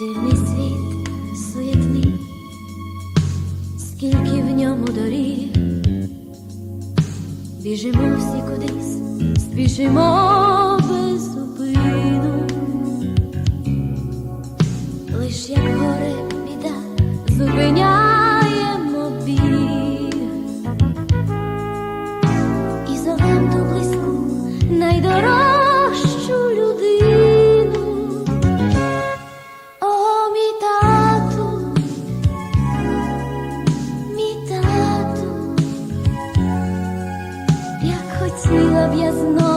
Дивний світ суєтний, скільки в ньому доріг, біжимо всі кудись, спішимо без зупину, лиш як горе біда, зупиняємо біг. І зовем ту близьку найдорожчу. Як хотіла